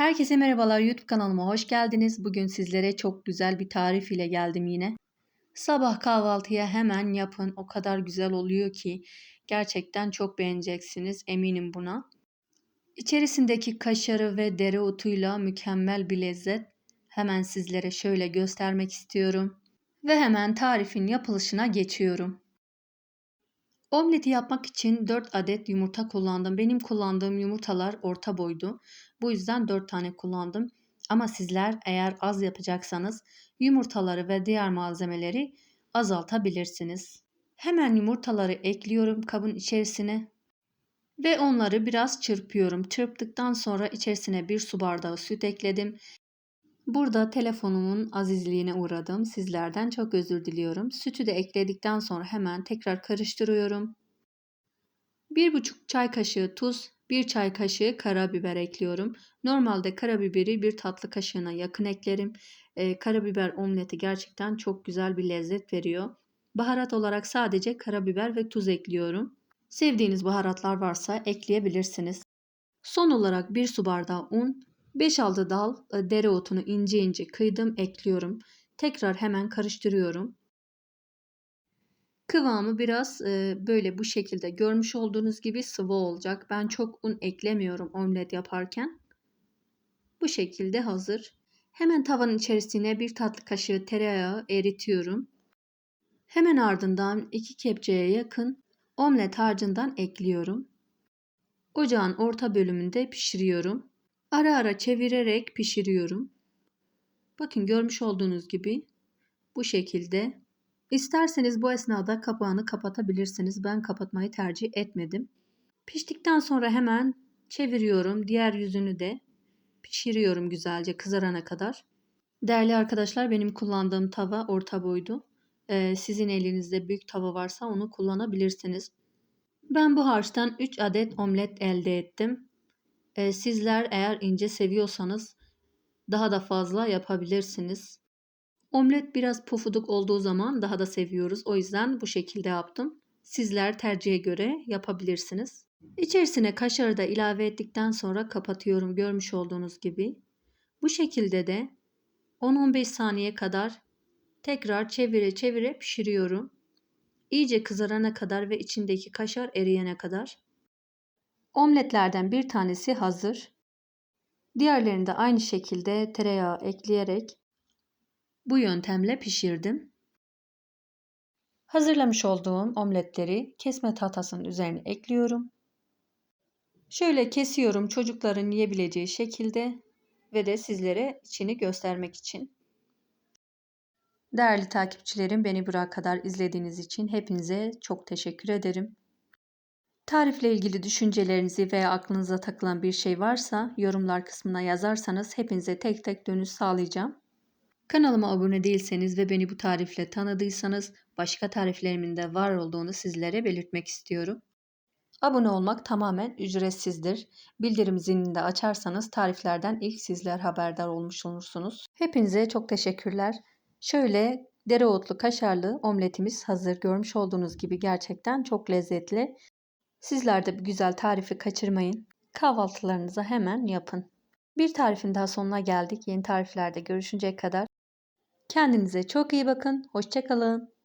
Herkese merhabalar YouTube kanalıma hoş geldiniz. Bugün sizlere çok güzel bir tarif ile geldim yine. Sabah kahvaltıya hemen yapın. O kadar güzel oluyor ki gerçekten çok beğeneceksiniz eminim buna. İçerisindeki kaşarı ve dereotuyla mükemmel bir lezzet. Hemen sizlere şöyle göstermek istiyorum. Ve hemen tarifin yapılışına geçiyorum. Omleti yapmak için 4 adet yumurta kullandım. Benim kullandığım yumurtalar orta boydu. Bu yüzden 4 tane kullandım. Ama sizler eğer az yapacaksanız yumurtaları ve diğer malzemeleri azaltabilirsiniz. Hemen yumurtaları ekliyorum kabın içerisine ve onları biraz çırpıyorum. Çırptıktan sonra içerisine bir su bardağı süt ekledim. Burada telefonumun azizliğine uğradım. Sizlerden çok özür diliyorum. Sütü de ekledikten sonra hemen tekrar karıştırıyorum. 1,5 çay kaşığı tuz, 1 çay kaşığı karabiber ekliyorum. Normalde karabiberi bir tatlı kaşığına yakın eklerim. Ee, karabiber omleti gerçekten çok güzel bir lezzet veriyor. Baharat olarak sadece karabiber ve tuz ekliyorum. Sevdiğiniz baharatlar varsa ekleyebilirsiniz. Son olarak 1 su bardağı un, 5-6 dal e, dereotunu ince ince kıydım ekliyorum. Tekrar hemen karıştırıyorum. Kıvamı biraz e, böyle bu şekilde görmüş olduğunuz gibi sıvı olacak. Ben çok un eklemiyorum omlet yaparken. Bu şekilde hazır. Hemen tavanın içerisine bir tatlı kaşığı tereyağı eritiyorum. Hemen ardından 2 kepçeye yakın omlet harcından ekliyorum. Ocağın orta bölümünde pişiriyorum. Ara ara çevirerek pişiriyorum. Bakın görmüş olduğunuz gibi bu şekilde. İsterseniz bu esnada kapağını kapatabilirsiniz. Ben kapatmayı tercih etmedim. Piştikten sonra hemen çeviriyorum. Diğer yüzünü de pişiriyorum güzelce kızarana kadar. Değerli arkadaşlar benim kullandığım tava orta boydu. Ee, sizin elinizde büyük tava varsa onu kullanabilirsiniz. Ben bu harçtan 3 adet omlet elde ettim. Ee, sizler eğer ince seviyorsanız daha da fazla yapabilirsiniz. Omlet biraz pufuduk olduğu zaman daha da seviyoruz. O yüzden bu şekilde yaptım. Sizler tercihe göre yapabilirsiniz. İçerisine kaşarı da ilave ettikten sonra kapatıyorum görmüş olduğunuz gibi. Bu şekilde de 10-15 saniye kadar tekrar çevire çevire pişiriyorum. İyice kızarana kadar ve içindeki kaşar eriyene kadar. Omletlerden bir tanesi hazır. Diğerlerini de aynı şekilde tereyağı ekleyerek bu yöntemle pişirdim. Hazırlamış olduğum omletleri kesme tahtasının üzerine ekliyorum. Şöyle kesiyorum çocukların yiyebileceği şekilde ve de sizlere içini göstermek için. Değerli takipçilerim beni buraya kadar izlediğiniz için hepinize çok teşekkür ederim. Tarifle ilgili düşüncelerinizi veya aklınıza takılan bir şey varsa yorumlar kısmına yazarsanız hepinize tek tek dönüş sağlayacağım. Kanalıma abone değilseniz ve beni bu tarifle tanıdıysanız başka tariflerimin de var olduğunu sizlere belirtmek istiyorum. Abone olmak tamamen ücretsizdir. Bildirim zilini de açarsanız tariflerden ilk sizler haberdar olmuş olursunuz. Hepinize çok teşekkürler. Şöyle dereotlu kaşarlı omletimiz hazır. Görmüş olduğunuz gibi gerçekten çok lezzetli. Sizler de bu güzel tarifi kaçırmayın. Kahvaltılarınıza hemen yapın. Bir tarifin daha sonuna geldik. Yeni tariflerde görüşünceye kadar kendinize çok iyi bakın. Hoşçakalın.